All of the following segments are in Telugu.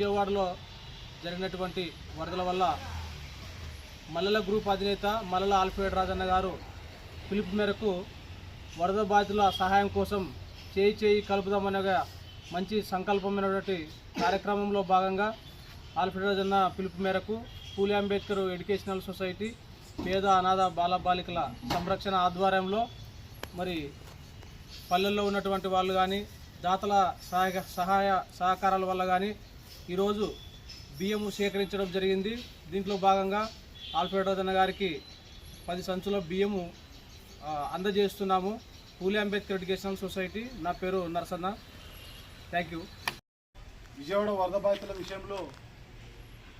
విజయవాడలో జరిగినటువంటి వరదల వల్ల మల్లెల గ్రూప్ అధినేత మల్లెల ఆల్ఫేడ్ రాజన్న గారు పిలుపు మేరకు వరద బాధితుల సహాయం కోసం చేయి చేయి కలుపుదామనగా మంచి సంకల్పమైనటువంటి కార్యక్రమంలో భాగంగా ఆల్ఫ్రెడ్ రాజన్న పిలుపు మేరకు పూలి అంబేద్కర్ ఎడ్యుకేషనల్ సొసైటీ పేద అనాథ బాల బాలికల సంరక్షణ ఆధ్వర్యంలో మరి పల్లెల్లో ఉన్నటువంటి వాళ్ళు కానీ దాతల సహాయ సహాయ సహకారాల వల్ల కానీ ఈరోజు బియ్యము సేకరించడం జరిగింది. దీంట్లో భాగంగా ఆల్ఫ్రెడ్ గారికి పది సంచుల బియ్యము అందజేస్తున్నాము. Phule Ambedkar educational society. నా పేరు నరసన్న. Thank you. విజయవాడ వరద బాధితుల విషయంలో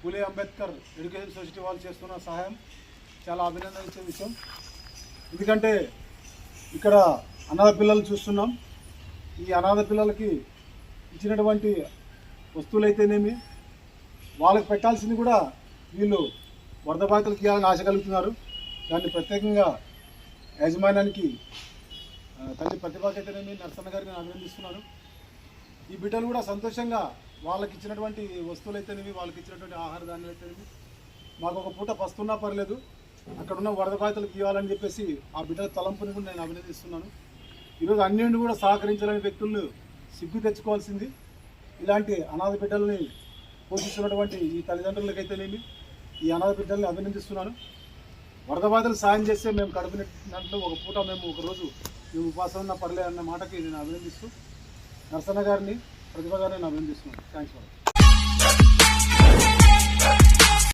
పూలే అంబేద్కర్ ఎడ్యుకేషన్ సొసైటీ వాళ్ళు చేస్తున్న సహాయం చాలా అభినందించే విషయం. ఎందుకంటే ఇక్కడ అనాథ పిల్లలు చూస్తున్నాం. ఈ అనాథ పిల్లలకి ఇచ్చినటువంటి వస్తువులైతేనేమి? వాళ్ళకి పెట్టాల్సింది కూడా వీళ్ళు వరద బాధితులకి ఇవ్వాలని ఆశ కలుగుతున్నారు. దాన్ని ప్రత్యేకంగా యాజమాన్యానికి తల్లి ప్రతిభాకైతేనేమి నరసన్న గారిని నేను అభినందిస్తున్నాను. ఈ బిడ్డలు కూడా సంతోషంగా వాళ్ళకి ఇచ్చినటువంటి వస్తువులు అయితేనేవి వాళ్ళకి ఇచ్చినటువంటి ఆహార ధాన్యాలు అయితేనేవి మాకు ఒక పూట పస్తున్నా పర్లేదు అక్కడ ఉన్న వరద బాధితులకు ఇవ్వాలని చెప్పేసి ఆ బిడ్డల తలంపుని కూడా నేను అభినందిస్తున్నాను. ఈరోజు అన్నింటి కూడా సహకరించాలని వ్యక్తులు సిగ్గు తెచ్చుకోవాల్సింది. ఇలాంటి అనాథ బిడ్డల్ని పోషిస్తున్నటువంటి ఈ తల్లిదండ్రులకైతేనేమి ఈ అనాథ బిడ్డల్ని అభినందిస్తున్నాను. వరద బాధలు సాయం చేస్తే మేము కడుపునట్లు ఒక పూట మేము ఒక రోజు మేము ఉపాసం ఉన్నా పర్లేదు అన్న మాటకి నేను అభినందిస్తూ నరసన్న గారిని ప్రతిభ గారిని నేను అభినందిస్తున్నాను. Thanks for